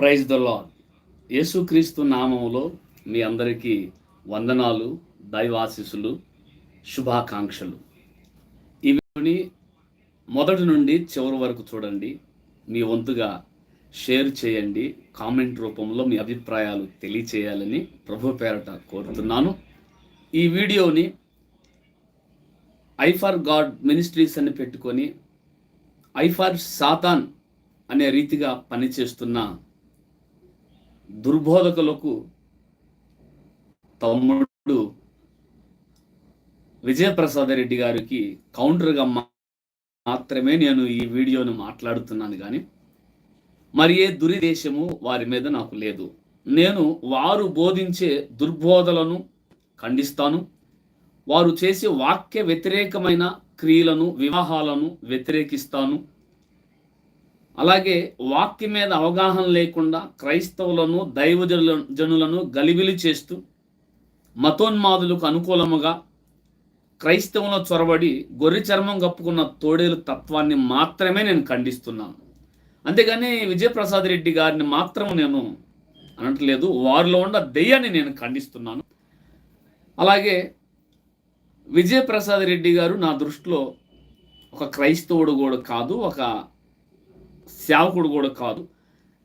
Praise the lord యేసుక్రీస్తు నామములో మీ అందరికీ వందనాలు దైవాశీసులు శుభాకాంక్షలు. ఇవి మొదటి నుండి చివరి వరకు చూడండి. మీ వంతుగా షేర్ చేయండి. కామెంట్ రూపంలో మీ అభిప్రాయాలు తెలియచేయాలని ప్రభు పేరట కోరుతున్నాను. ఈ వీడియోని ఐ ఫర్ గాడ్ మినిస్ట్రీస్ అని పెట్టుకొని ఐ ఫర్ సాతాన్ అనే రీతిగా పనిచేస్తున్న దుర్బోధకులకు తమ్ముడు విజయప్రసాద్ రెడ్డి గారికి కౌంటర్గా మాత్రమే నేను ఈ వీడియోను మాట్లాడుతున్నాను కానీ మరి ఏ దురిదేశము వారి మీద నాకు లేదు. నేను వారు బోధించే దుర్బోధలను ఖండిస్తాను. వారు చేసే వాక్య వ్యతిరేకమైన క్రియలను వివాహాలను వ్యతిరేకిస్తాను. అలాగే వాక్యం మీద అవగాహన లేకుండా క్రైస్తవులను దైవజనుల జనులను గలిబిలి చేస్తూ మతోన్మాదులకు అనుకూలముగా క్రైస్తవుల చొరబడి గొర్రె చర్మం కప్పుకున్న తోడేలు తత్వాన్ని మాత్రమే నేను ఖండిస్తున్నాను. అంతేగాని విజయప్రసాద్ రెడ్డి గారిని మాత్రం నేను అనట్లేదు వారిలో ఉన్న దెయ్యాన్ని నేను ఖండిస్తున్నాను. అలాగే విజయప్రసాద్ రెడ్డి గారు నా దృష్టిలో ఒక క్రైస్తవుడు కూడా కాదు ఒక సేవకుడు కూడా కాదు.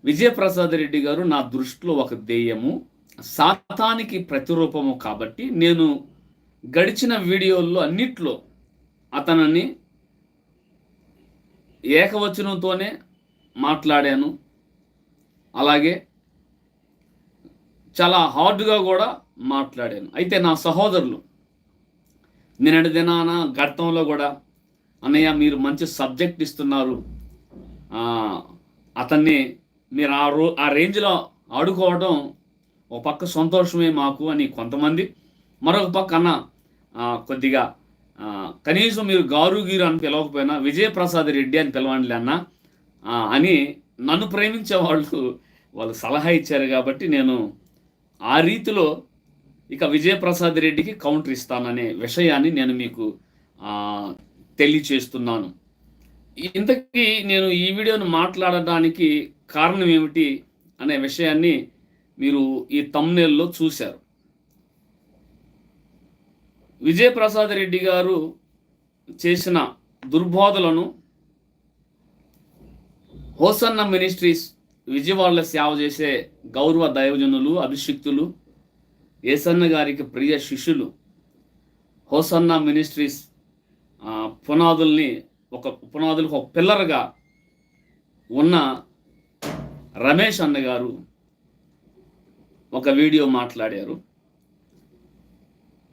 విజయప్రసాద్ రెడ్డి గారు నా దృష్టిలో ఒక దెయ్యము సాతానికి ప్రతిరూపము కాబట్టి నేను గడిచిన వీడియోల్లో అన్నిట్లో అతనిని ఏకవచనంతోనే మాట్లాడాను. అలాగే చాలా హార్డ్గా కూడా మాట్లాడాను. అయితే నా సహోదరులు నిన్నటి దినాన గతంలో కూడా అన్నయ్య మీరు మంచి సబ్జెక్ట్ ఇస్తున్నారు. అతన్ని మీరు ఆ రో ఆ రేంజ్లో ఆడుకోవడం ఒక పక్క సంతోషమే మాకు అని కొంతమంది మరొక పక్క అన్న కొద్దిగా కనీసం మీరు గారు గీరు అని పిలవకపోయినా విజయప్రసాద్ రెడ్డి అని పిలవండి అన్న అని నన్ను ప్రేమించే వాళ్ళు వాళ్ళు సలహా ఇచ్చారు కాబట్టి నేను ఆ రీతిలో ఇక విజయప్రసాద్ రెడ్డికి కౌంటర్ ఇస్తాననే విషయాన్ని నేను మీకు తెలియచేస్తున్నాను. ఇంతకీ నేను ఈ వీడియోను మాట్లాడడానికి కారణం ఏమిటి అనే విషయాన్ని మీరు ఈ తమ్నేల్లో చూశారు. విజయప్రసాద్ రెడ్డి గారు చేసిన దుర్బోధలను హోసన్న మినిస్ట్రీస్ విజయవాడలో సేవ చేసే గౌరవ దైవజనులు అభిషిక్తులు ఏసన్న గారికి ప్రియ శిష్యులు హోసన్న మినిస్ట్రీస్ పునాదుల్ని ఒక పునాదులకు ఒక పిల్లర్గా ఉన్న రమేష్ అన్నగారు ఒక వీడియో మాట్లాడారు.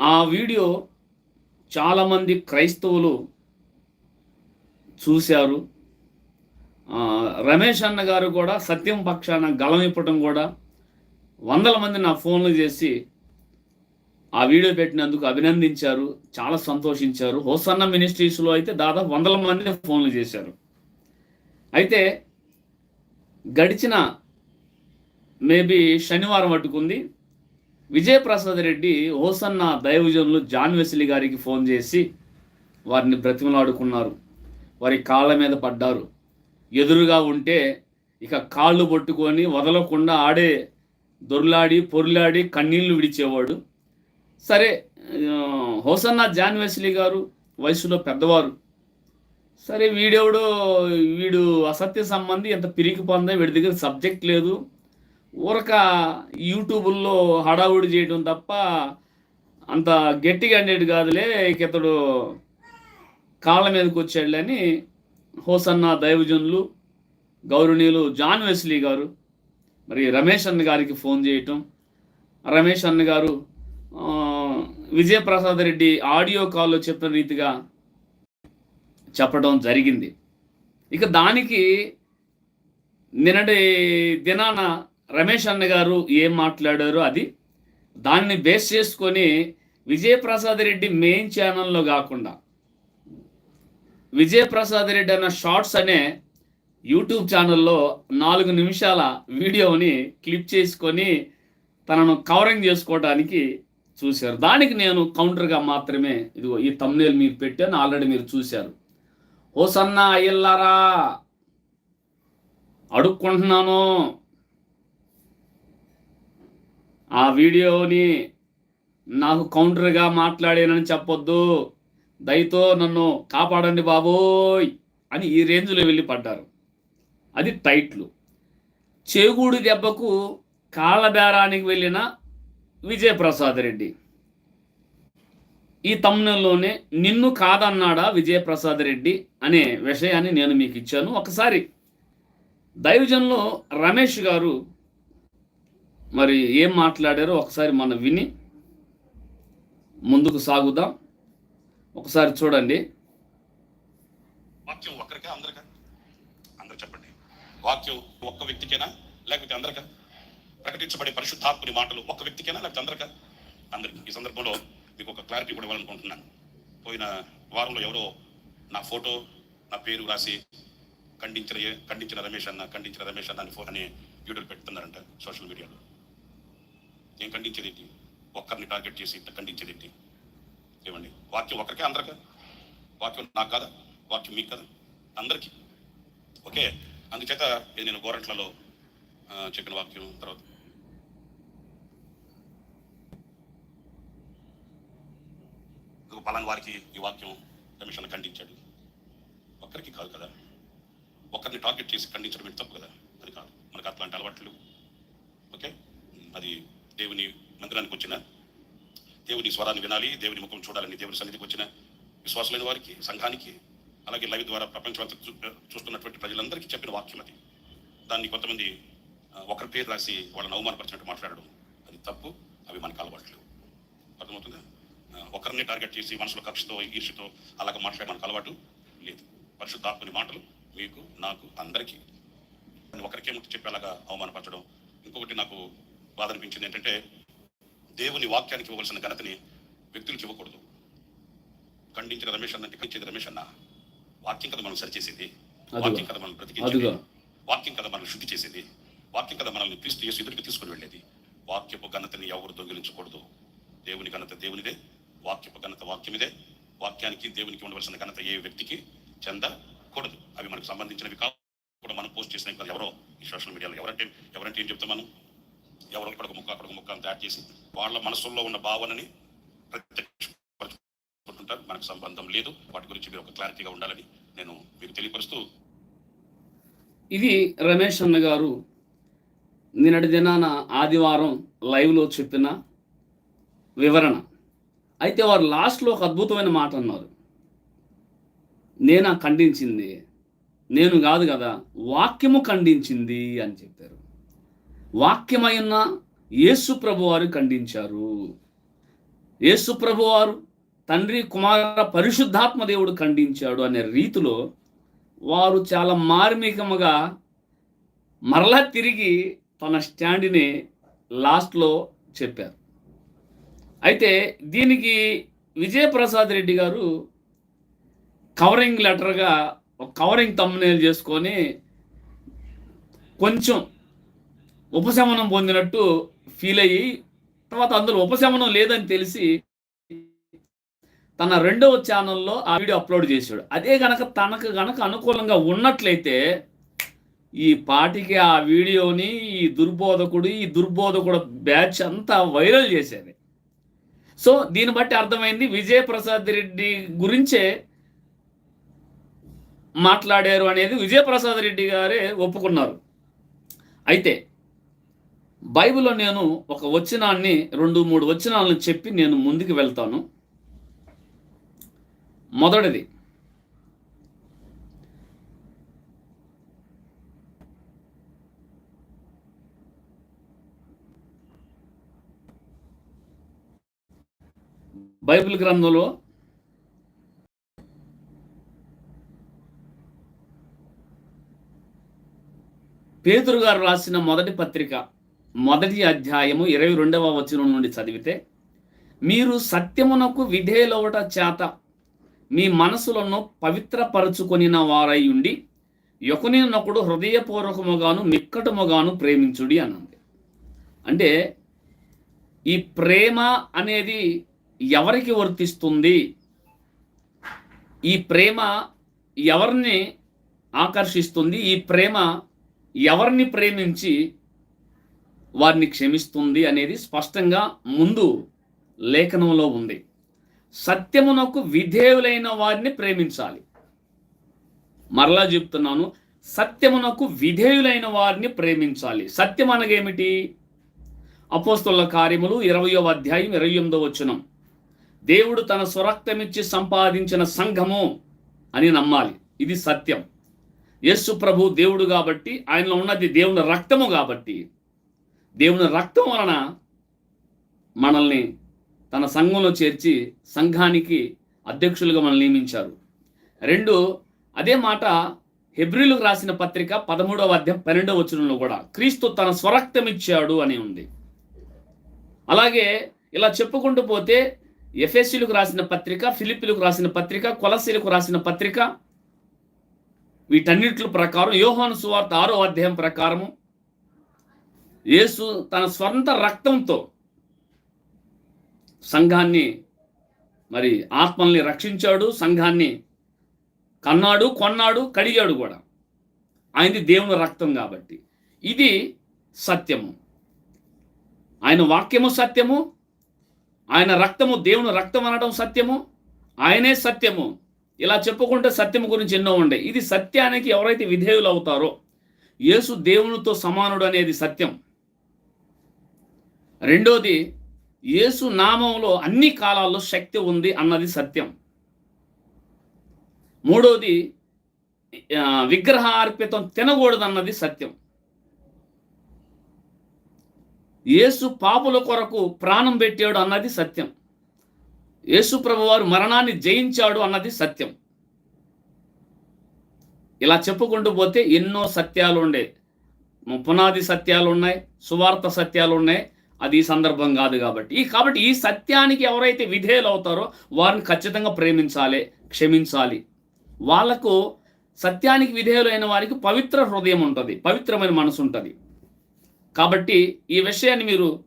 ఆ వీడియో చాలామంది క్రైస్తవులు చూశారు. రమేష్ అన్న గారు కూడా సత్యం పక్షాన గలం ఇప్పటం కూడా వందల మంది నా ఫోన్లు చేసి ఆ వీడియో పెట్టినందుకు అభినందించారు చాలా సంతోషించారు. హోసన్న మినిస్ట్రీస్లో అయితే దాదాపు వందల మంది ఫోన్లు చేశారు. అయితే గడిచిన మేబీ శనివారం పట్టుకుంది. విజయప్రసాద్ రెడ్డి హోసన్న దైవజనులు జాన్ వెసిలి గారికి ఫోన్ చేసి వారిని బ్రతిమలాడుకున్నారు. వారి కాళ్ళ మీద పడ్డారు. ఎదురుగా ఉంటే ఇక కాళ్ళు పట్టుకొని వదలకుండా ఆడే దొర్లాడి పొర్లాడి కన్నీళ్ళు విడిచేవాడు. సరే హోసన్న జాన్ వెస్లీ గారు వయసులో పెద్దవారు. సరే వీడెవడో వీడు అసత్య సంబంధి ఎంత పిరికి పొందా వీడి దగ్గర సబ్జెక్ట్ లేదు. ఊరక యూట్యూబుల్లో హడావుడి చేయడం తప్ప అంత గట్టిగా అండేటి కాదులే ఇక ఇతడు కాళ్ళ మీదకి వచ్చాడులే అని హోసన్న దైవజనులు గౌరవనీయులు జాన్ వెస్లీ గారు మరి రమేష్ అన్న గారికి ఫోన్ చేయటం. రమేష్ అన్న గారు విజయప్రసాద్ రెడ్డి ఆడియో కాల్లో చెప్పిన రీతిగా చెప్పడం జరిగింది. ఇక దానికి నిన్నటి దినాన రమేష్ అన్న గారు ఏం మాట్లాడారో అది దాన్ని బేస్ చేసుకొని విజయప్రసాద్ రెడ్డి మెయిన్ ఛానల్లో కాకుండా విజయప్రసాద్ రెడ్డి అన్న షార్ట్స్ అనే యూట్యూబ్ ఛానల్లో నాలుగు నిమిషాల వీడియోని క్లిప్ చేసుకొని తనను కవరింగ్ చేసుకోవడానికి చూశారు. దానికి నేను కౌంటర్గా మాత్రమే ఇదిగో ఈ తమ్నేల్ మీరు పెట్టాను ఆల్రెడీ మీరు చూశారు. హోసన్న అయ్యల్లారా! అడుక్కుంటున్నాను. ఆ వీడియోని నాకు కౌంటర్గా మాట్లాడానని చెప్పొద్దు. దయతో నన్ను కాపాడండి బాబోయ్! అని ఈ రేంజ్లో వెళ్ళి పడ్డారు. అది టైట్లు. చేగూడు దెబ్బకు కాళ్ళబేరానికి వెళ్ళిన విజయప్రసాద్ రెడ్డి. ఈ తమ్ముళ్ళలోనే నిన్ను కాదన్నాడా విజయప్రసాద్ రెడ్డి అనే విషయాన్ని నేను మీకు ఇచ్చాను. ఒకసారి దైవజన్లో రమేష్ గారు మరి ఏం మాట్లాడారో ఒకసారి మనం విని ముందుకు సాగుదాం. ఒకసారి చూడండి. వాక్యం ఒక్కరికా? అందరికా? అందరు చెప్పండి. వాక్యం ఒక్క వ్యక్తికేనా? లేకపోతే అందరికా? ప్రకటించబడే పరిశుద్ధాత్ముని మాటలు ఒక్క వ్యక్తికైనా? లేకపోతే అందరికా? అందరికి. ఈ సందర్భంలో మీకు ఒక క్లారిటీ కూడా ఇవ్వాలనుకుంటున్నాను. పోయిన వారంలో ఎవరో నా ఫోటో నా పేరు రాసి ఖండించిన ఖండించిన రమేష్ అన్న ఖండించిన రమేష్ అన్న అని ఫోన్ అని వీడియోలు పెడుతున్నారంట సోషల్ మీడియాలో. ఏం ఖండించేది ఏంటి? ఒక్కరిని టార్గెట్ చేసి ఇంత ఖండించేది ఏంటి? ఏమండి? వాక్యం ఒక్కరికే అందరికా? వాక్యం నాకు కదా? వాక్యం మీకు కదా? అందరికీ? ఓకే. అందుచేత నేను గోరంట్లలో చెప్పిన వాక్యం తర్వాత ఇదిగో పలానా వారికి ఈ వాక్యం కమిషన్ ఖండించాడు. ఒక్కరికి కాదు కదా. ఒక్కరిని టార్గెట్ చేసి ఖండించడం ఏంటి తప్పు కదా? అది కాదు. మనకు అట్లాంటి అలవాట్లు ఓకే? అది దేవుని మందిరానికి వచ్చిన దేవుని స్వరాన్ని వినాలి దేవుని ముఖం చూడాలని దేవుని సన్నిధికి వచ్చిన విశ్వాసులైన వారికి సంఘానికి అలాగే లైవ్ ద్వారా ప్రపంచం అంతా చూ- చూస్తున్నటువంటి ప్రజలందరికీ చెప్పిన వాక్యం అది. దాన్ని కొంతమంది ఒకరి పేరు రాసి వాళ్ళని అవమానపరిచినట్టు మాట్లాడడం అది తప్పు అవి మనకు అలవాట్లు అర్థమవుతుందా? ఒకరిని టార్గెట్ చేసి మనసులో కక్షతో ఈర్షతో అలాగ మాట్లాడే మనకు అలవాటు లేదు. పరిశుద్ధాత్మని మాటలు మీకు నాకు అందరికీ. ఒకరికే ముట్టి చెప్పి అలాగా అవమానపరచడం. ఇంకొకటి నాకు బాధ అనిపించింది ఏంటంటే దేవుని వాక్యానికి ఇవ్వవలసిన ఘనతని వ్యక్తులకు ఇవ్వకూడదు. ఖండించిన రమేష్ అన్న ఖండించేది రమేష్ అన్న. వాక్యం కదా మనం సరిచేసేది. వాక్యం కదా మనం బ్రతికించేది. వాక్యం కదా మనల్ని శుద్ధి చేసేది. వాక్యం కదా మనల్ని క్రీస్తు యేసు ఎదురుకి తీసుకుని వెళ్ళేది. వాక్యపు ఘనతని ఎవరు దొంగిలించకూడదు. దేవుని ఘనత దేవునిదే. వాక్యపు ఘనత వాక్యమిదే. వాక్యానికి దేవునికి ఉండవలసిన ఘనత ఏ వ్యక్తికి చెందకూడదు అవి మనకు సంబంధించినవి కావు. కూడా మనం పోస్ట్ చేసిన కదా ఎవరో ఈ సోషల్ మీడియాలో ఎవరంటే ఎవరంటే ఏం చెప్తాం మనం? ఎవరో ఇక్కడ ఒక ముక్క అక్కడ ఒక ముక్క అని చేసి వాళ్ళ మనసుల్లో ఉన్న భావనని ప్రత్యక్షపరుచుకుంటుంటారు. మనకు సంబంధం లేదు. వాటి గురించి మీరు ఒక క్లారిటీగా ఉండాలని నేను మీకు తెలియపరుస్తూ ఇది రమేష్ అన్న గారు నిన్నటి దినాన ఆదివారం లైవ్లో చెప్పిన వివరణ. అయితే వారు లాస్ట్లో ఒక అద్భుతమైన మాట అన్నారు. నేనా ఖండించింది? నేను కాదు కదా వాక్యము ఖండించింది అని చెప్పారు. వాక్యమైన యేసు ప్రభు వారు ఖండించారు. యేసు ప్రభు వారు తండ్రి కుమార పరిశుద్ధాత్మ దేవుడు ఖండించాడు అనే రీతిలో వారు చాలా మార్మికముగా మరలా తిరిగి తన స్టాండ్ని లాస్ట్లో చెప్పారు. అయితే దీనికి విజయప్రసాద్ రెడ్డి గారు కవరింగ్ లెటర్గా ఒక కవరింగ్ తమ్మునేలు చేసుకొని కొంచెం ఉపశమనం పొందినట్టు ఫీల్ అయ్యి తర్వాత అందులో ఉపశమనం లేదని తెలిసి తన రెండవ ఛానల్లో ఆ వీడియో అప్లోడ్ చేశాడు. అదే గనక తనకు గనక అనుకూలంగా ఉన్నట్లయితే ఈ పాటికి ఆ వీడియోని ఈ దుర్బోధకుడు ఈ దుర్బోధకుడు బ్యాచ్ అంతా వైరల్ చేసేది. సో దీన్ని బట్టి అర్థమైంది విజయప్రసాద్ రెడ్డి గురించే మాట్లాడారు అనేది విజయప్రసాద్ రెడ్డి గారే ఒప్పుకున్నారు. అయితే బైబిల్లో నేను ఒక వచనాన్ని రెండు మూడు వచనాలను చెప్పి నేను ముందుకు వెళ్తాను. మొదటిది బైబిల్ గ్రంథంలో పేతురు గారు రాసిన మొదటి పత్రిక మొదటి అధ్యాయము ఇరవై రెండవ వచనం నుండి చదివితే మీరు సత్యమునకు విధేయులవట చేత మీ మనసులను పవిత్రపరచుకొనిన వారై ఉండి ఒకనినొకడు హృదయపూర్వకముగాను మిక్కటముగాను ప్రేమించుడి అన్నది అంటే ఈ ప్రేమ అనేది ఎవరికి వర్తిస్తుంది? ఈ ప్రేమ ఎవరిని ఆకర్షిస్తుంది? ఈ ప్రేమ ఎవరిని ప్రేమించి వారిని క్షమిస్తుంది అనేది స్పష్టంగా ముందు లేఖనంలో ఉంది. సత్యమునకు విధేయులైన వారిని ప్రేమించాలి. మరలా చెప్తున్నాను సత్యమునకు విధేయులైన వారిని ప్రేమించాలి. సత్యం అనగేమిటి అపోస్తుల కార్యములు ఇరవయో అధ్యాయం ఇరవై ఎనిమిదో వచనం. దేవుడు తన స్వరక్తమిచ్చి సంపాదించిన సంఘము అని నమ్మాలి. ఇది సత్యం. యేసు ప్రభు దేవుడు కాబట్టి ఆయనలో ఉన్నది దేవుని రక్తము కాబట్టి. దేవుని రక్తం వలన మనల్ని తన సంఘంలో చేర్చి సంఘానికి అధ్యక్షులుగా మనల్ని నియమించారు. రెండు అదే మాట హెబ్రిలకు రాసిన పత్రిక పదమూడవ అధ్యాయం పన్నెండవ వచనంలో కూడా క్రీస్తు తన స్వరక్తం ఇచ్చాడు అని ఉంది. అలాగే ఇలా చెప్పుకుంటూ పోతే ఎఫ్ఎస్సీలకు రాసిన పత్రిక ఫిలిపిలకు రాసిన పత్రిక కొలసీలకు రాసిన పత్రిక వీటన్నిటి ప్రకారం యోహాను సువార్త ఆరో అధ్యాయం ప్రకారము యేసు తన స్వంత రక్తంతో సంఘాన్ని మరి ఆత్మల్ని రక్షించాడు సంఘాన్ని కన్నాడు కొన్నాడు కడిగాడు కూడా. ఆయనది దేవుని రక్తం కాబట్టి. ఇది సత్యము. ఆయన వాక్యము సత్యము ఆయన రక్తము దేవుని రక్తం అనడం సత్యము? ఆయనే సత్యము. ఇలా చెప్పుకుంటే సత్యము గురించి ఎన్నో ఉండే. ఇది సత్యానికి ఎవరైతే విధేయులు అవుతారో యేసు దేవునితో సమానుడు అనేది సత్యం. రెండోది యేసు నామంలో అన్ని కాలాల్లో శక్తి ఉంది అన్నది సత్యం. మూడోది విగ్రహ అర్పితం తినకూడదు అన్నది సత్యం. యేసు పాపుల కొరకు ప్రాణం పెట్టాడు అన్నది సత్యం. యేసు ప్రభువారు మరణాన్ని జయించాడు అన్నది సత్యం. ఇలా చెప్పుకుంటూ పోతే ఎన్నో సత్యాలు ఉండే. పునాది సత్యాలు ఉన్నాయి సువార్త సత్యాలు ఉన్నాయి. అది ఈ సందర్భం కాదు కాబట్టి. ఈ కాబట్టి ఈ సత్యానికి ఎవరైతే విధేయులు అవుతారో వారిని ఖచ్చితంగా ప్రేమించాలి క్షమించాలి. వాళ్ళకు సత్యానికి విధేయులైన వారికి పవిత్ర హృదయం ఉంటుంది పవిత్రమైన మనసు ఉంటుంది. కాబట్టి ఈ విషయాన్ని మీరు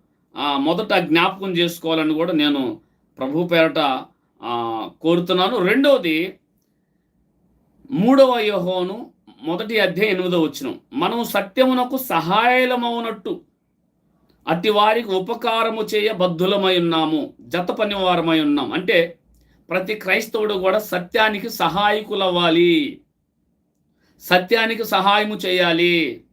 మొదట జ్ఞాపకం చేసుకోవాలని కూడా నేను ప్రభు పేరట కోరుతున్నాను. రెండవది మూడవ యోహోను మొదటి అధ్యాయం ఎనిమిదో వచ్చిన మనం సత్యమునకు సహాయలమవునట్టు అతి వారికి ఉపకారము చేయ బద్ధులమై ఉన్నాము జత పనివారమై ఉన్నాం. అంటే ప్రతి క్రైస్తవుడు కూడా సత్యానికి సహాయకులవ్వాలి. సత్యానికి సహాయము చేయాలి.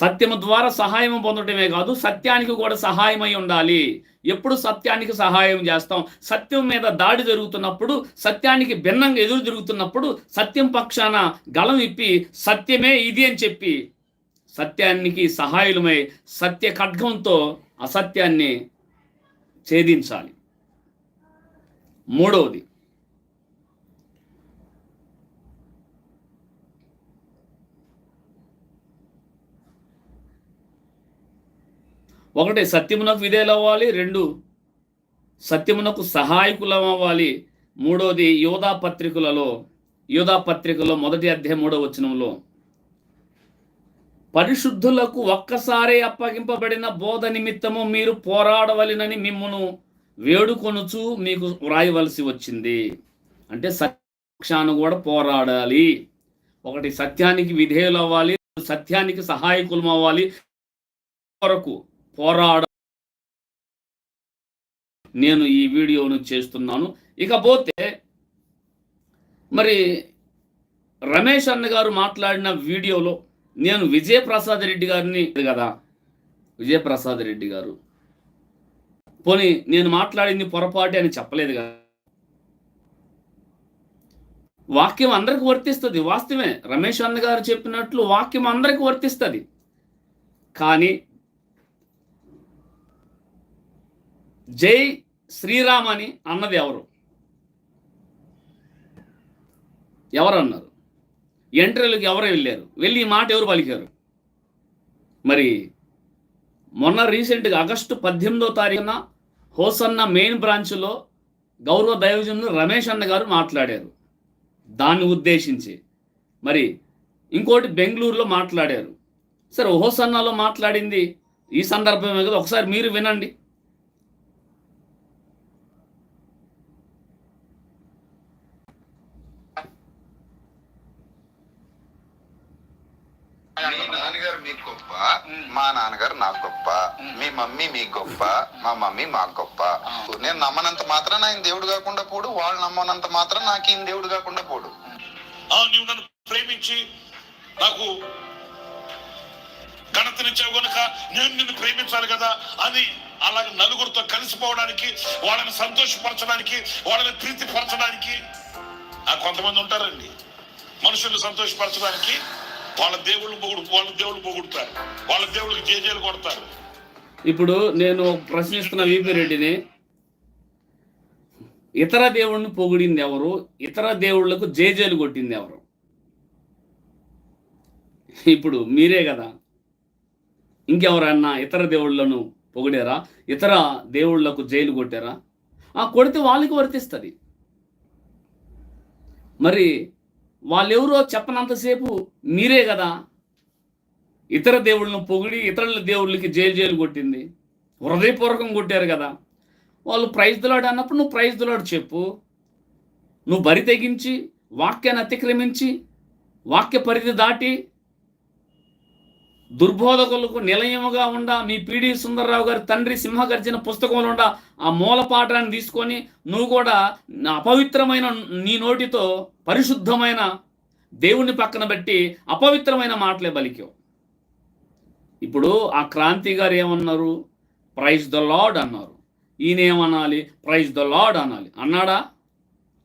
సత్యము ద్వారా సహాయం పొందటమే కాదు సత్యానికి కూడా సహాయమై ఉండాలి. ఎప్పుడు సత్యానికి సహాయం చేస్తాం? సత్యం మీద దాడి జరుగుతున్నప్పుడు సత్యానికి భిన్నంగా ఎదురు జరుగుతున్నప్పుడు సత్యం పక్షాన గళం ఇప్పి సత్యమే ఇది అని చెప్పి సత్యానికి సహాయులమై సత్య ఖడ్గంతో అసత్యాన్ని ఛేదించాలి. మూడవది ఒకటి సత్యమునకు విధేలవ్వాలి అవ్వాలి రెండు సత్యమునకు సహాయకులం అవ్వాలి మూడోది యోధా పత్రికలలో యోధా పత్రికలో మొదటి అధ్యాయం మూడో వచనంలో పరిశుద్ధులకు ఒక్కసారే అప్పగింపబడిన బోధ నిమిత్తము మీరు పోరాడవలెనని మిమ్మును వేడుకొనుచు మీకు వ్రాయవలసి వచ్చింది. అంటే సత్యాను కూడా పోరాడాలి. ఒకటి సత్యానికి విధేయులు అవ్వాలి సత్యానికి సహాయకులం అవ్వాలి కొరకు పోరాడ నేను ఈ వీడియోను చేస్తున్నాను. ఇకపోతే మరి రమేష్ అన్న గారు మాట్లాడిన వీడియోలో నేను విజయప్రసాద్ రెడ్డి గారిని కదా. విజయప్రసాద్ రెడ్డి గారు. పోనీ నేను మాట్లాడింది పొరపాటు అని చెప్పలేదు కదా. వాక్యం అందరికి వర్తిస్తుంది వాస్తవమే. రమేష్ అన్న గారు చెప్పినట్లు వాక్యం అందరికి వర్తిస్తుంది. కానీ జై శ్రీరామ్ అని అన్నది ఎవరు? ఎవరు అన్నారు ఎంట్రీలకు ఎవరు వెళ్ళారు? వెళ్ళి ఈ మాట ఎవరు పలికారు? మరి మొన్న రీసెంట్గా ఆగస్టు పద్దెనిమిదో తారీఖున హోసన్న మెయిన్ బ్రాంచ్లో గౌరవ దైవజనులు రమేష్ అన్న గారు మాట్లాడారు. దాన్ని ఉద్దేశించి. మరి ఇంకోటి బెంగళూరులో మాట్లాడారు. సరే హోసన్నాలో మాట్లాడింది. ఈ సందర్భమే కదా ఒకసారి మీరు వినండి. మీ నాన్నగారు మీకు మా నాన్నగారు నాకు గొప్ప మీ మమ్మీ మీకు గొప్ప మా మమ్మీ మాకు గొప్ప. నేను నమ్మనంత మాత్రం ఆయన దేవుడు కాకుండా పోడు వాళ్ళు నమ్మనంత మాత్రం నాకు ఈయన దేవుడు కాకుండా పోడు. నీవు నన్ను ప్రేమించి నాకు ఘనతనిచ్చావు గనుక నేను నిన్ను ప్రేమించాలి కదా అని అలాగే నలుగురితో కలిసిపోవడానికి వాళ్ళని సంతోషపరచడానికి వాళ్ళని ప్రీతిపరచడానికి. కొంతమంది ఉంటారండి. మనుషుల్ని సంతోషపరచడానికి వాళ్ళ దేవుళ్ళు పొగుడు వాళ్ళ దేవుళ్ళు పొగుడుతారు. వాళ్ళ దేవుళ్ళకి జేజేలు కొడతారు. ఇప్పుడు నేను ప్రశ్నిస్తున్న విపి రెడ్డిని ఇతర దేవుణ్ణి పొగిడింది ఎవరు? ఇతర దేవుళ్ళకు జేజేలు కొట్టింది ఎవరు? ఇప్పుడు మీరే కదా. ఇంకెవరన్నా ఇతర దేవుళ్ళను పొగిడారా? ఇతర దేవుళ్ళకు జైలు కొట్టారా? ఆ కొడితే వాళ్ళకి వర్తిస్తుంది. మరి వాళ్ళెవరో చెప్పనంతసేపు మీరే కదా ఇతర దేవుళ్ళను పొగిడి ఇతరుల దేవుళ్ళకి జైలు జైలు కొట్టింది. హృదయపూర్వకం కొట్టారు కదా. వాళ్ళు ప్రైజ్ దులాడు అన్నప్పుడు నువ్వు ప్రైజ్ దులాడు చెప్పు. నువ్వు బరి తెగించి వాక్యాన్ని అతిక్రమించి వాక్య పరిధి దాటి దుర్బోధకులకు నిలయముగా ఉండ మీ పిడి సుందరరావు గారి తండ్రి సింహగర్జన పుస్తకంలో ఉండ ఆ మూల పాఠాన్ని తీసుకొని నువ్వు కూడా అపవిత్రమైన నీ నోటితో పరిశుద్ధమైన దేవుణ్ణి పక్కన పెట్టి అపవిత్రమైన మాటలే బలికావు. ఇప్పుడు ఆ క్రాంతి గారు ఏమన్నారు? ప్రైజ్ ద లార్డ్ అన్నారు. ఈయన ఏమనాలి? ప్రైజ్ ద లార్డ్ అనాలి. అన్నాడా?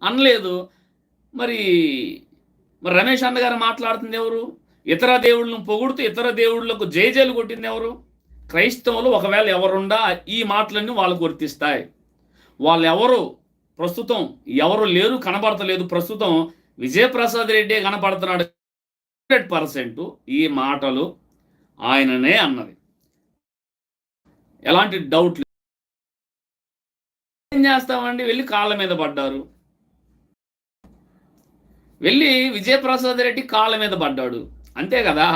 అనలేదు. మరి మరి రమేష్ అన్న గారు మాట్లాడుతుంది ఎవరు? ఇతర దేవుళ్ళను పొగుడుతూ ఇతర దేవుళ్ళకు జయజయలు కొట్టింది ఎవరు? క్రైస్తవులు. ఒకవేళ ఎవరుండా ఈ మాటలన్నీ వాళ్ళకు గుర్తిస్తాయి. వాళ్ళు ఎవరు ప్రస్తుతం ఎవరు లేరు కనబడతలేదు. ప్రస్తుతం విజయప్రసాద్ రెడ్డి కనపడుతున్నాడు. హండ్రెడ్ పర్సెంట్ ఈ మాటలు ఆయననే అన్నది. ఎలాంటి డౌట్ ఏం చేస్తామండి? వెళ్ళి కాళ్ళ మీద పడ్డారు. వెళ్ళి విజయప్రసాద్ రెడ్డి కాళ్ళ మీద పడ్డాడు. అంతే కదా?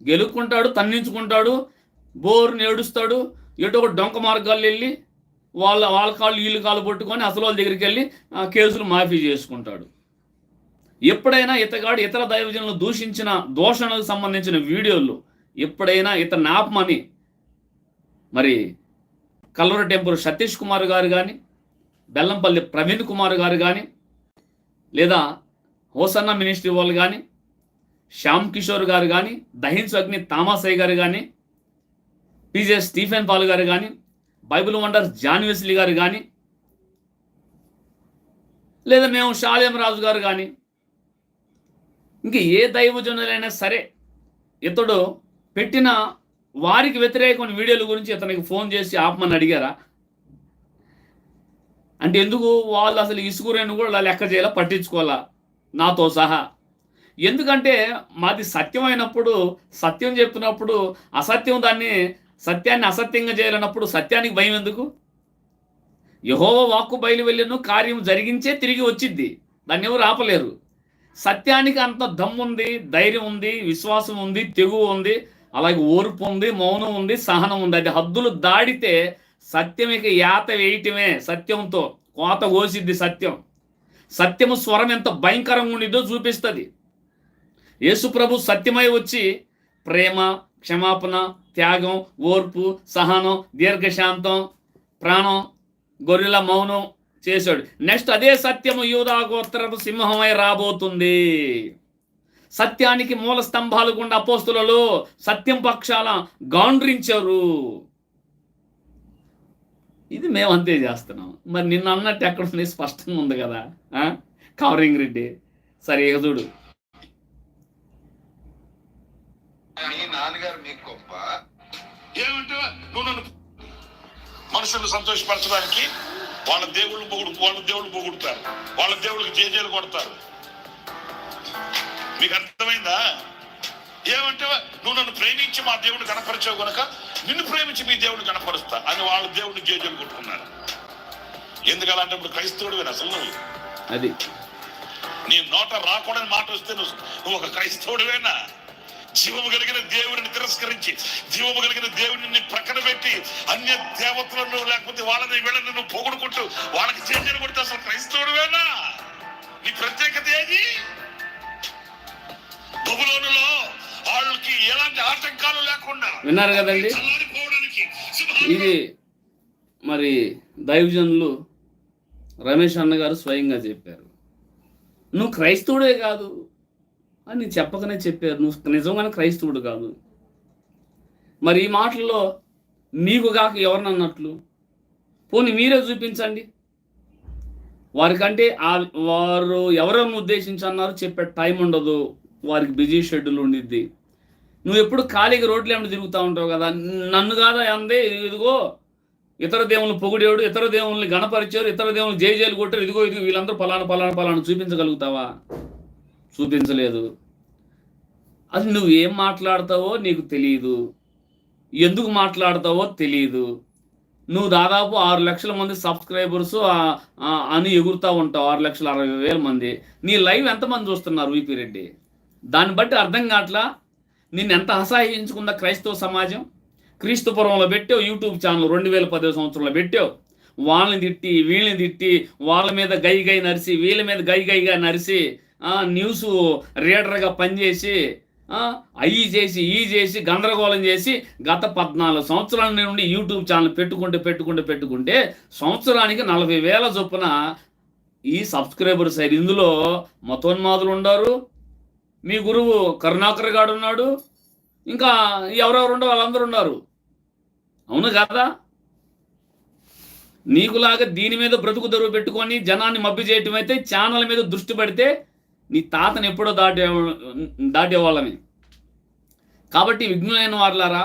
గెలుక్కుంటాడు తన్నించుకుంటాడు బోరుని ఏడుస్తాడు ఎటు ఒక డొంక మార్గాలు వెళ్ళి వాళ్ళ వాళ్ళ కాళ్ళు వీళ్ళు కాళ్ళు పట్టుకొని అసలు వాళ్ళ దగ్గరికి వెళ్ళి కేసులు మాఫీ చేసుకుంటాడు. ఎప్పుడైనా ఇతగాడు ఇతర దైవజనులు దూషించిన దోషణకు సంబంధించిన వీడియోలు ఎప్పుడైనా ఇత నాపమని మరి కల్వర టెంపుల్ సతీష్ కుమార్ గారు కానీ బెల్లంపల్లి ప్రవీణ్ కుమార్ గారు కానీ లేదా హోసన్న మినిస్ట్రీ వాళ్ళు కానీ శ్యామ్ కిషోర్ గారు కానీ దహిన్స్ అగ్ని తామాసయ్య గారు కానీ పీజే స్టీఫెన్ పాల్ గారు కానీ బైబిల్ వండర్ జాన్ వెస్లీ గారు కానీ లేదా మేము షాలేం రాజు గారు కానీ ఇంక ఏ దైవజనులైనా సరే ఇతడు పెట్టిన వారికి వ్యతిరేకమైన వీడియోల గురించి ఇతనికి ఫోన్ చేసి ఆపమని అడిగారా? అంటే ఎందుకు వాళ్ళు అసలు ఇసుకురేను కూడా లెక్క చేయాలా? పట్టించుకోవాలా? నాతో సహా. ఎందుకంటే మాది సత్యమైనప్పుడు సత్యం చెప్తున్నప్పుడు అసత్యం దాన్ని సత్యాన్ని అసత్యంగా చేయాలన్నప్పుడు సత్యానికి భయం ఎందుకు? యహోవ వాక్కు బయలు వెళ్ళను కార్యం జరిగించే తిరిగి వచ్చిద్ది. దాన్ని ఎవరు ఆపలేరు. సత్యానికి అంత దమ్ముంది ధైర్యం ఉంది విశ్వాసం ఉంది తెగువ ఉంది అలాగే ఓర్పు ఉంది మౌనం ఉంది సహనం ఉంది. అది హద్దులు దాడితే సత్యం ఇక యాత వేయటమే సత్యంతో. కోత కోసిద్ది సత్యం. సత్యము స్వరం ఎంత భయంకరంగా ఉండిద్దో చూపిస్తుంది. యేసుప్రభు సత్యమై వచ్చి ప్రేమ క్షమాపణ త్యాగం ఓర్పు సహనం దీర్ఘశాంతం ప్రాణం గొర్రెల మౌనం చేశాడు. నెక్స్ట్ అదే సత్యము యూదాగోత్తరపు సింహమై రాబోతుంది. సత్యానికి మూల స్తంభాలు గుండా అపోస్తులలో సత్యం పక్షాల గాండ్రించారు. ఇది మేము అంతే చేస్తున్నాం. మరి నిన్న అన్నట్టు ఎక్కడ ఉంది స్పష్టంగా ఉంది కదా కవరింగ్ రెడ్డి. సరే చూడు. మీ నాన్నగారు మీకు గొప్ప. ఏమంటే నువ్వు నన్ను మనుషులను సంతోషపరచడానికి వాళ్ళ దేవుళ్ళు పొగుడు వాళ్ళ దేవుళ్ళు పొగుడుతారు. వాళ్ళ దేవుళ్ళకి జేజేలు కొడతారు. మీకు అర్థమైందా? ఏమంటే నువ్వు నన్ను ప్రేమించి మా దేవుడిని కనపరిచావు గనక నిన్ను ప్రేమించి మీ దేవుడిని కనపరుస్తా అని వాళ్ళ దేవుడిని జేజేలు కొట్టుకున్నారు. ఎందుకు అలాంటి ఇప్పుడు క్రైస్తవుడు అసలు నువ్వు? అది. నీ నోట రాకూడని మాట వస్తే నువ్వు నువ్వు ఒక క్రైస్తవుడివేనా? జీవము కలిగిన దేవుడిని తిరస్కరించి జీవము కలిగిన దేవుడిని ప్రక్కన పెట్టి అన్య దేవతలను లేకపోతే వాళ్ళని వీళ్ళని నువ్వు పొగుడుకుంటూ వాళ్ళకి చేంజలు కొడితే అసలు క్రైస్తవుడివేనా? నీ ప్రత్యేకత ఏది? బబులోనులో వాళ్ళకి ఎలాంటి ఆటంకాలు లేకుండా విన్నారు కదండి? ఇది మరి దైవజనులు రమేష్ అన్న గారు స్వయంగా చెప్పారు. నువ్వు క్రైస్తవుడే కాదు. అని చెప్పకనే చెప్పారు. నువ్వు నిజంగానే క్రైస్తవుడు కాదు. మరి ఈ మాటల్లో మీకు కాక ఎవరినన్నట్లు పోనీ మీరే చూపించండి. వారికంటే ఆ వారు ఎవరెవరిని ఉద్దేశించి అన్నారు చెప్పే టైం ఉండదు. వారికి బిజీ షెడ్యూల్ ఉండిద్ది. నువ్వు ఎప్పుడు ఖాళీగా రోడ్లు ఏమైనా తిరుగుతూ ఉంటావు కదా. నన్ను కాదా అందే? ఇదిగో ఇతర దేవుళ్ళు పొగిడేవాడు ఇతర దేవుల్ని గణపరిచారు ఇతర దేవుళ్ళు జై కొట్టారు. ఇదిగో ఇదిగో వీళ్ళందరూ పలానా పలానా పలానా చూపించగలుగుతావా? చూపించలేదు. అసలు నువ్వు ఏం మాట్లాడతావో నీకు తెలియదు ఎందుకు మాట్లాడతావో తెలియదు నువ్వు దాదాపు ఆరు లక్షల మంది సబ్స్క్రైబర్స్ అని ఎగురుతూ ఉంటావు. ఆరు లక్షల అరవై వేల మంది. నీ లైవ్ ఎంతమంది చూస్తున్నారు విపి రెడ్డి? దాన్ని బట్టి అర్థం కావట్లా? నిన్ను ఎంత అసహాయించుకుందా క్రైస్తవ సమాజం? క్రీస్తుపురంలో పెట్టావు యూట్యూబ్ ఛానల్ రెండు వేల పదో సంవత్సరంలో పెట్టావు. వాళ్ళని తిట్టి వీళ్ళని తిట్టి వాళ్ళ మీద గై గై నరిసి వీళ్ళ మీద గై గైగా నరిసి న్యూస్ రీడర్గా పనిచేసి అయ్యి చేసి ఈ చేసి గందరగోళం చేసి గత పద్నాలుగు సంవత్సరాల నుండి యూట్యూబ్ ఛానల్ పెట్టుకుంటే పెట్టుకుంటే పెట్టుకుంటే సంవత్సరానికి నలభై వేల చొప్పున ఈ సబ్స్క్రైబర్స్ అయ్యారు ఇందులో మతోన్మాదులు ఉన్నారు మీ గురువు కరుణాకర్ గారు ఉన్నాడు ఇంకా ఎవరెవరు ఉండో వాళ్ళందరూ ఉన్నారు. అవును కదా? నీకులాగా దీని మీద బ్రతుకు దరువు పెట్టుకొని జనాన్ని మబ్బి చేయటం అయితే ఛానల్ మీద దృష్టి పెడితే నీ తాతను ఎప్పుడో దాటే దాటేవాళ్ళమే. కాబట్టి విఘ్నులైన వాళ్ళారా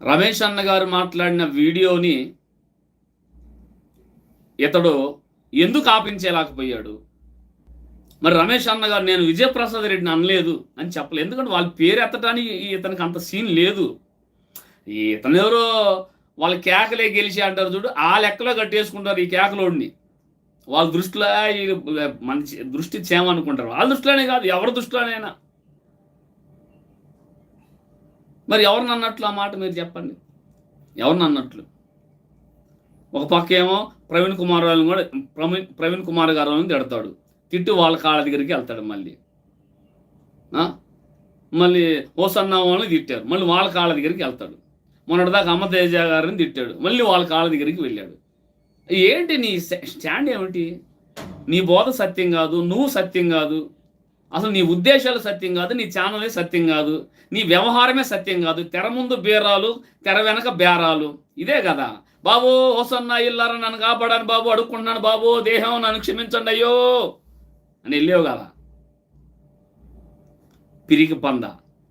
రమేష్ అన్న గారు మాట్లాడిన వీడియోని ఇతడు ఎందుకు ఆపించేలాకపోయాడు? మరి రమేష్ అన్న గారు నేను విజయప్రసాద్ రెడ్డిని అనలేదు అని చెప్పలేదు. ఎందుకంటే వాళ్ళ పేరు ఎత్తడానికి ఇతనికి అంత సీన్ లేదు. ఇతను ఎవరో వాళ్ళ కేకలే గెలిచి అంటారు చూడు ఆ లెక్కలో కట్టేసుకుంటారు ఈ కేకలోడిని. వాళ్ళ దృష్టిలో మన మంచి దృష్టి చేమనుకుంటారు వాళ్ళ దృష్టిలోనే కాదు ఎవరి దృష్టిలోనైనా మరి ఎవరిని అన్నట్లు ఆ మాట మీరు చెప్పండి? ఎవరిని అన్నట్లు ఒక పక్క ఏమో ప్రవీణ్ కుమార్ వాళ్ళని కూడా ప్రవీణ్ ప్రవీణ్ కుమార్ గారు వాళ్ళని తిడతాడు. తిట్టు వాళ్ళ కాళ్ళ దగ్గరికి వెళ్తాడు మళ్ళీ. మళ్ళీ ఓసన్న వాళ్ళని తిట్టారు. మళ్ళీ వాళ్ళ కాళ్ళ దగ్గరికి వెళ్తాడు. మొన్నటిదాకా అమ్మతేజ గారిని తిట్టాడు. మళ్ళీ వాళ్ళ కాళ్ళ దగ్గరికి వెళ్ళాడు. ఏంటి నీ స్టాండ్ ఏమిటి? నీ బోధ సత్యం కాదు నువ్వు సత్యం కాదు. అసలు నీ ఉద్దేశాలు సత్యం కాదు నీ ఛానలే సత్యం కాదు. నీ వ్యవహారమే సత్యం కాదు. తెర ముందు బేరాలు తెర వెనక బేరాలు. ఇదే కదా. బాబు హోసన్న ఇల్లారా నన్ను కాపాడాను బాబు అడుక్కుంటున్నాను బాబు దేహం నన్ను క్షమించండి అయ్యో అని వెళ్ళావు కదా. పిరికి పంద.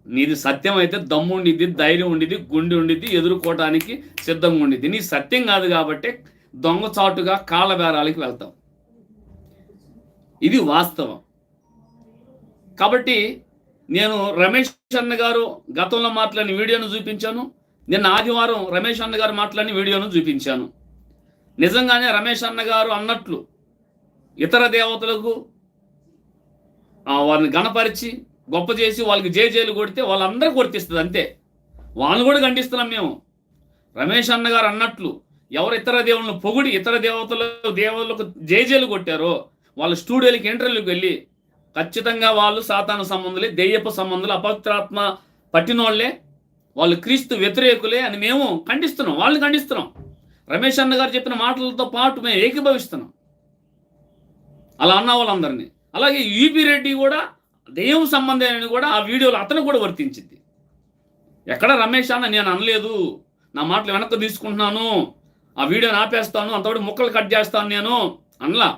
నీది సత్యం అయితే దమ్ము ఉండిద్ది ధైర్యం ఉండిద్ది గుండె ఉండిద్ది ఎదుర్కోవటానికి సిద్ధంగా ఉండిద్ది. నీ సత్యం కాదు కాబట్టి దొంగచాటుగా కాళ్ళ బేరాలకి వెళ్తాం. ఇది వాస్తవం. కాబట్టి నేను రమేష్ అన్న గారు గతంలో మాట్లాడిన వీడియోను చూపించాను. నిన్న ఆదివారం రమేష్ అన్న గారు మాట్లాడిన వీడియోను చూపించాను. నిజంగానే రమేష్ అన్న గారు అన్నట్లు ఇతర దేవతలకు వారిని గణపరిచి గొప్ప చేసి వాళ్ళకి జేజైలు కొడితే వాళ్ళందరూ కొడితిస్తుంది అంతే. వాళ్ళని కూడా ఖండిస్తున్నాం మేము. రమేష్ అన్న గారు అన్నట్లు ఎవరు ఇతర దేవుళ్ళని పొగిడి ఇతర దేవతలు దేవతలకు జేజేలు కొట్టారో వాళ్ళ స్టూడియోలకి ఇంటర్వ్యూకి వెళ్ళి ఖచ్చితంగా వాళ్ళు సాతాన సంబంధులే దెయ్యపు సంబంధులు అపవిత్రాత్మ పట్టినోళ్ళే వాళ్ళు క్రీస్తు వ్యతిరేకులే అని మేము ఖండిస్తున్నాం. వాళ్ళని ఖండిస్తున్నాం. రమేష్ అన్న గారు చెప్పిన మాటలతో పాటు మేము ఏకీభవిస్తున్నాం. అలా అన్న వాళ్ళందరినీ. అలాగే యూపీ రెడ్డి కూడా దెయ్యం సంబంధం కూడా ఆ వీడియోలో అతను కూడా వర్తించింది. ఎక్కడ రమేష్ అన్న నేను అనలేదు. నా మాటలు వెనక్కి తీసుకుంటున్నాను. ఆ వీడియోని ఆపేస్తాను అంతవరకు ముక్కలు కట్ చేస్తాను నేను అనలా.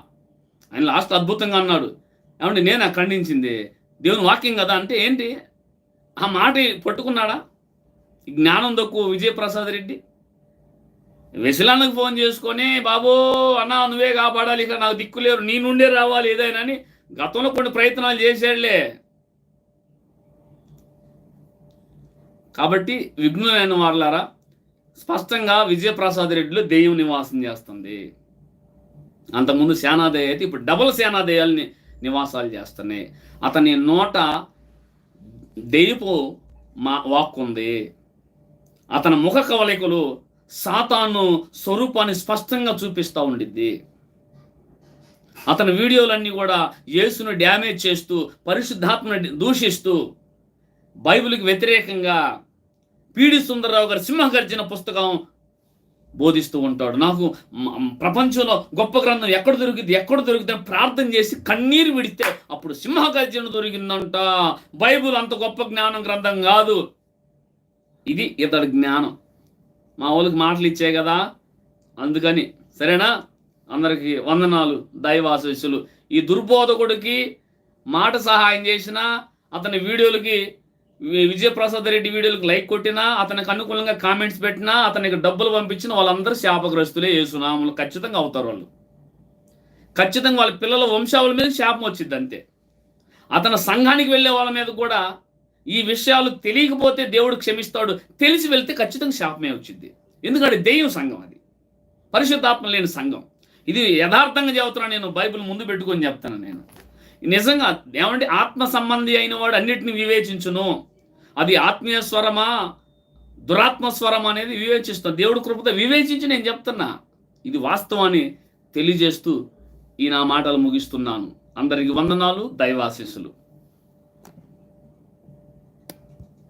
ఆయన లాస్ట్ అద్భుతంగా అన్నాడు. ఏమంటే నేను ఖండించింది? దేవుని వాక్యం కదా అంటే ఏంటి? ఆ మాట పట్టుకున్నాడా? జ్ఞానం తక్కువ విజయప్రసాద్ రెడ్డి. వెసిలానికి ఫోన్ చేసుకొని బాబు అన్నా నువ్వే కాపాడాలి ఇక నాకు దిక్కులేరు నీ నుండే రావాలి ఏదైనా అని గతంలో కొన్ని ప్రయత్నాలు చేశాడులే. కాబట్టి విఘ్నులైన వాళ్ళారా స్పష్టంగా విజయప్రసాద్ రెడ్డిలో దెయ్యం నివాసం చేస్తుంది. అంతకుముందు సేనాదయ అయితే ఇప్పుడు డబుల్ సేనాదయాల్ని నివాసాలు చేస్తున్నాయి. అతని నోట దెయ్యపు మా వాక్కు ఉంది అతని ముఖ కవలికలు సాతాను స్వరూపాన్ని స్పష్టంగా చూపిస్తూ ఉండిద్ది. అతని వీడియోలన్నీ కూడా యేసును డ్యామేజ్ చేస్తూ పరిశుద్ధాత్మను దూషిస్తూ బైబిల్కి వ్యతిరేకంగా పీడి సుందరరావు గారి సింహగర్జన పుస్తకం బోధిస్తూ ఉంటాడు. నాకు ప్రపంచంలో గొప్ప గ్రంథం ఎక్కడ దొరికింది ఎక్కడ దొరికిందని ప్రార్థన చేసి కన్నీరు విడితే అప్పుడు సింహగర్జన దొరికిందంట. బైబిల్ అంత గొప్ప జ్ఞానం గ్రంథం కాదు. ఇది ఇతడి జ్ఞానం. మా వాళ్ళకి మాటలు ఇచ్చే కదా. అందుకని సరేనా? అందరికీ వందనాలు దైవాశీస్సులు. ఈ దుర్బోధకుడికి మాట సహాయం చేసిన అతని వీడియోలకి విజయప్రసాద్ రెడ్డి వీడియోలకు లైక్ కొట్టినా అతనికి అనుకూలంగా కామెంట్స్ పెట్టినా అతనికి డబ్బులు పంపించిన వాళ్ళందరూ శాపగ్రస్తులే వేసునాములు ఖచ్చితంగా అవుతారు వాళ్ళు. ఖచ్చితంగా వాళ్ళ పిల్లల వంశావళి మీద శాపం వచ్చింది అంతే. అతని సంఘానికి వెళ్ళే వాళ్ళ మీద కూడా ఈ విషయాలు తెలియకపోతే దేవుడు క్షమిస్తాడు. తెలిసి వెళ్తే ఖచ్చితంగా శాపమే వచ్చింది. ఎందుకంటే దెయ్యం సంఘం అది. పరిశుద్ధాత్మ లేని సంఘం. ఇది యథార్థంగా చెబుతున్నా నేను బైబిల్ ముందు పెట్టుకొని చెప్తాను నేను. నిజంగా ఏమంటే ఆత్మ సంబంధి అయిన వాడు అన్నిటిని వివేచించును. అది ఆత్మీయ స్వరమా దురాత్మ స్వరం అనేది వివేచిస్తాను దేవుడు కృపతో వివేచించి నేను చెప్తున్నా. ఇది వాస్తవాన్ని తెలియజేస్తూ ఈ నా మాటలు ముగిస్తున్నాను. అందరికి వందనాలు దైవాశీస్సులు.